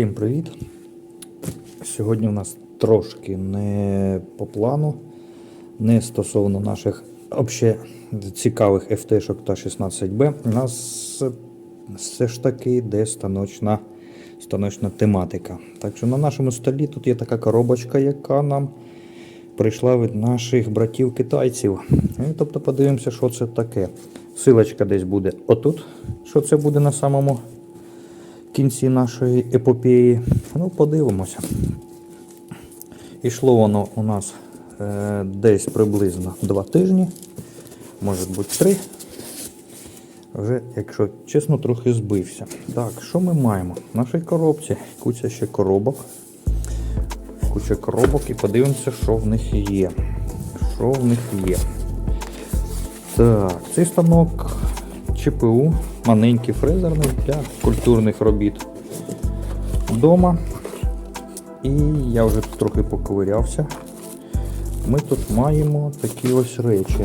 Всім привіт! Сьогодні у нас трошки не по плану, не стосовно наших обще цікавих FT-шок та 16B. У нас все ж таки йде станочна, станочна тематика. Так що на нашому столі тут є така коробочка, яка нам прийшла від наших братів-китайців. Тобто подивимося, що це таке. Силочка десь буде отут, що це буде на самому кінці нашої епопеї. Ну, подивимося. Ішло воно у нас е, десь приблизно 2 тижні, може бути 3. Вже, якщо чесно, трохи збився. Так, що ми маємо? В нашій коробці куча ще коробок. Куча коробок і подивимося, що в них є. Що в них є. Так, цей станок ЧПУ, маленький фрезерний для культурних робіт вдома. І я вже тут трохи поковирявся. Ми тут маємо такі ось речі.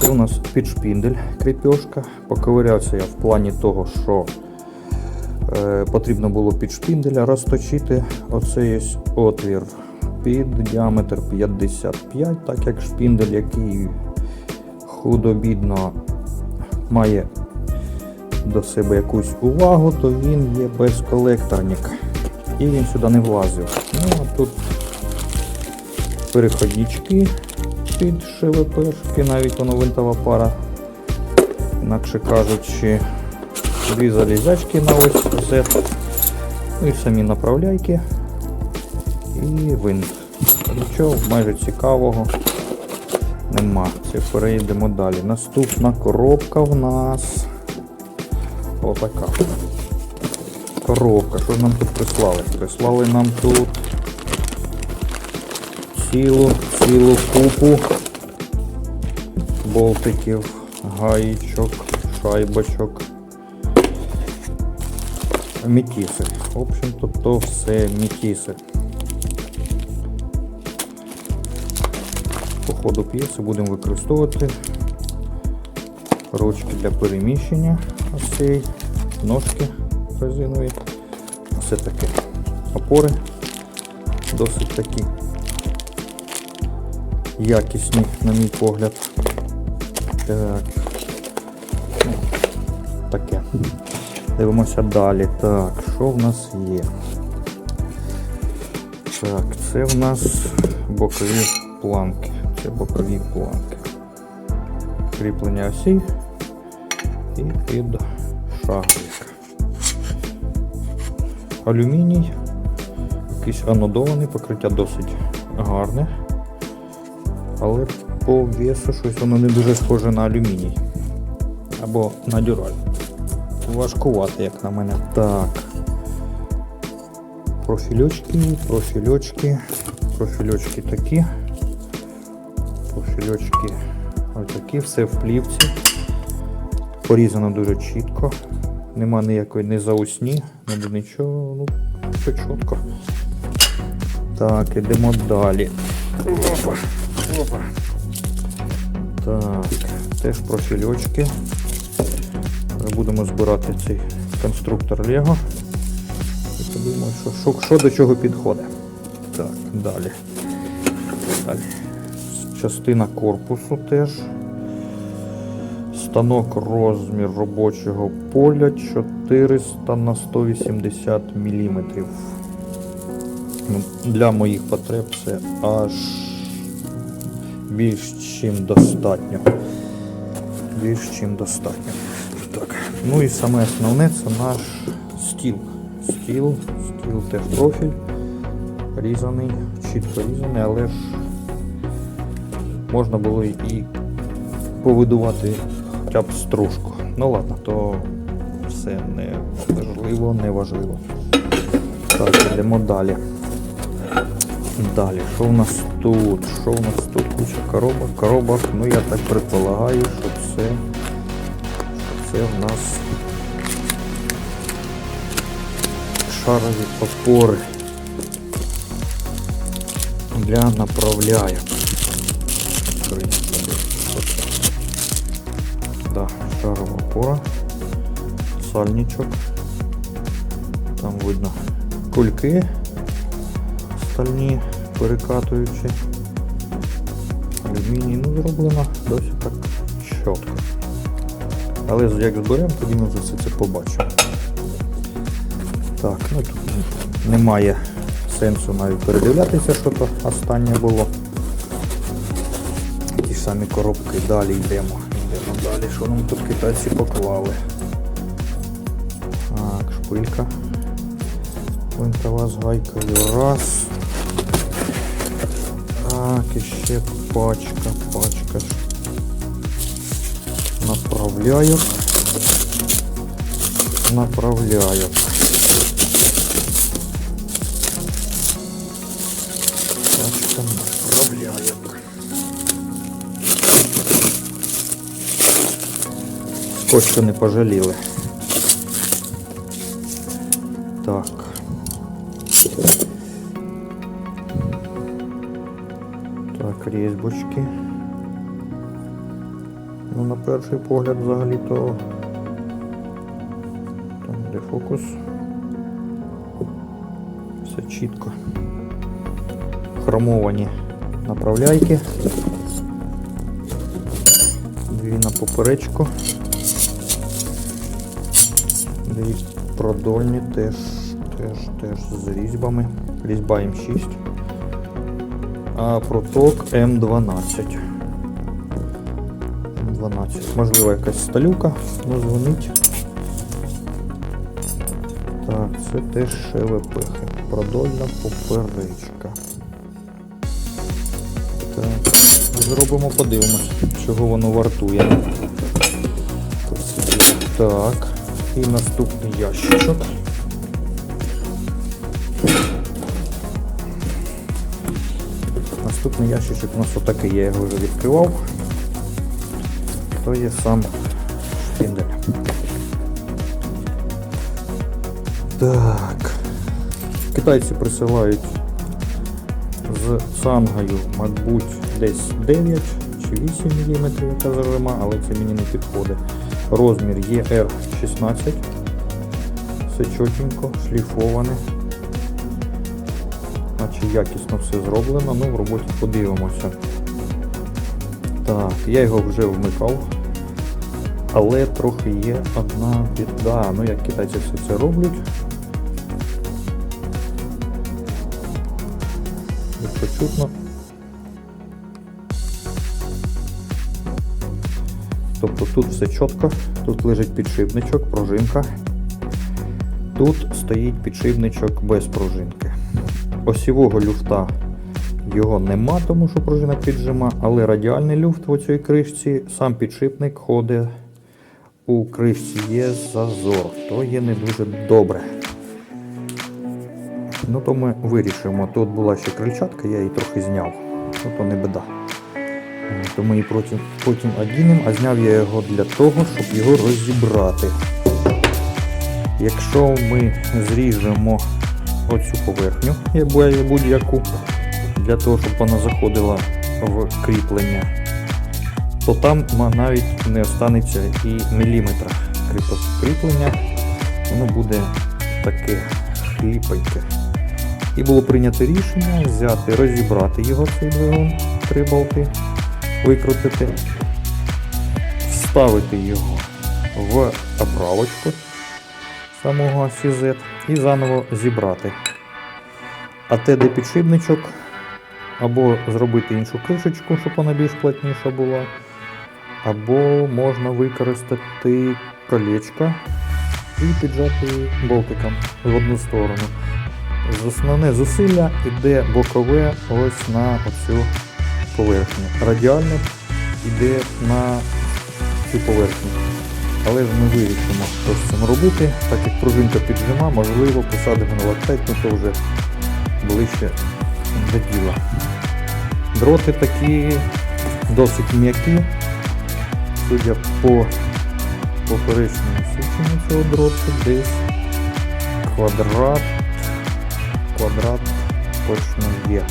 Це у нас підшпіндель кріпьошка. Поковирявся я в плані того, що е, потрібно було під шпінделя розточити оцей ось отвір під діаметр 55, так як шпіндель, який худобідно має до себе якусь увагу, то він є безколекторник. І він сюди не влазив. Ну а тут переходнички під ШВПшки, навіть воно винтова пара. Інакше кажучи, дві залізячки на ось Z. Ну і самі направляйки. І винт. Нічого майже цікавого Це перейдемо далі. Наступна коробка в нас. Отака. Коробка. Що нам тут прислали? Прислали нам тут цілу, цілу купу болтиків, гаєчок, шайбочок. Мітіси. В общем-то, то все мітіси. По ходу п'єси будемо використовувати ручки для переміщення, ось ножки резинові. Все таке. Опори досить такі якісні, на мій погляд. Так. Таке. Дивимося далі. Так, що в нас є? Так, це в нас бокові планки. Це бокові планки. Кріплення осі і під шаглик. Алюміній. Якийсь анодований, покриття досить гарне. Але по весу щось воно не дуже схоже на алюміній. Або на дюраль. Важкувати, як на мене. Так. Профільочки, профільочки, профільочки такі. Ось такі, все в плівці. Порізано дуже чітко. Нема ніякої не заусні, не нічого, ну, все чітко. Так, ідемо далі. Опа, опа. Так, теж профільочки. Будемо збирати цей конструктор Лего. І подивимося, що, що, що до чого підходить. Так, далі. Далі. Частина корпусу теж. Станок розмір робочого поля 400 на 180 мм. Ну, Для моїх потреб це аж більш чим достатньо. Більш чим достатньо. Так. Ну і саме основне це наш стіл. Стіл, стіл теж профіль. Різаний, чітко різаний, але ж можна було і повидувати хоча б стружку. Ну ладно, то все не важливо, не важливо. Так, йдемо далі. Далі, що в нас тут? Що в нас тут? Куча коробок, коробок. Ну я так предполагаю, що це, що це в нас шарові опори для направляю. Опора, сальничок. видно кульки стальні, перекатуючи. Алюміній, ну зроблено досить так чітко. Але як зберемо, тоді ми вже все це побачимо. Так, ну тут немає сенсу навіть передивлятися, що то останнє було. Ті самі коробки, далі йдемо. Далі, що нам тут китайці поклали. Так, шпилька. Винтова з гайкою. Раз. Так, і ще пачка, пачка. Направляю. Направляю. Пачка направляю. Що не пожаліли. Так. Так, різьбочки. Ну, на перший погляд взагалі-то там де фокус. Все чітко. Хромовані направляйки. Дві на поперечку. Дві продольні теж, теж, теж з різьбами. Різьба М6. А проток М12. М12. Можливо, якась сталюка, дзвонить. Так, це теж шелепихи. Продольна поперечка. Так, зробимо, подивимось, чого воно вартує. Так, і наступний ящичок. Наступний ящичок у нас отакий, я його вже відкривав. То є сам шпіндель. Так. Китайці присилають з цангою, мабуть, десь 9 чи 8 мм яка зажима, але це мені не підходить. Розмір є R16. Все чотенько, шліфоване. Наче якісно все зроблено, ну в роботі подивимося. Так, я його вже вмикав. Але трохи є одна біда. Ну як китайці все це роблять. Якщо чутно. Тобто тут все чітко, тут лежить підшипничок, пружинка. Тут стоїть підшипничок без пружинки. Осівого люфта його нема, тому що пружина піджима, але радіальний люфт в цій кришці, сам підшипник ходить у кришці є зазор, то є не дуже добре. Ну то ми вирішимо. Тут була ще крильчатка, я її трохи зняв. Ну то не біда. То ми її потім, потім одінемо, а зняв я його для того, щоб його розібрати. Якщо ми зріжемо оцю поверхню, будь-яку, для того, щоб вона заходила в кріплення, то там навіть не останеться і міліметра кріплення, воно буде таке хліпеньке. І було прийнято рішення взяти, розібрати його цей двигун, три болти, викрутити, вставити його в оправочку самого CZ і заново зібрати. А те, де підшипничок, або зробити іншу кришечку, щоб вона більш плотніша була, або можна використати колечко і піджати болтиком в одну сторону. Основне зусилля йде бокове ось на оцю поверхню. Радіальне йде на цю поверхню. Але ж ми вирішимо, що з цим робити, так як пружинка піджима, можливо, посадимо на лактайт, ну то вже ближче до діла. Дроти такі досить м'які, судя по поперечному січенню цього дроту, десь квадрат, квадрат точно є.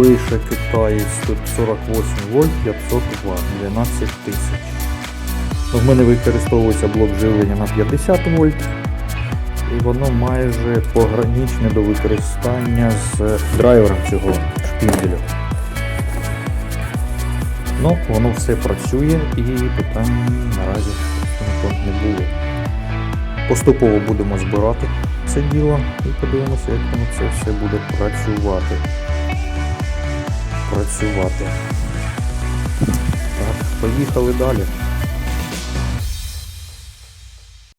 Пише китаєць тут 48 вольт 500 Вт, 12 тисяч. В мене використовується блок живлення на 50 вольт, і воно майже пограничне до використання з драйвером цього шпінделю. Ну, воно все працює і питань наразі не було. Поступово будемо збирати це діло і подивимося, як воно це все буде працювати. Працювати. Так, поїхали далі.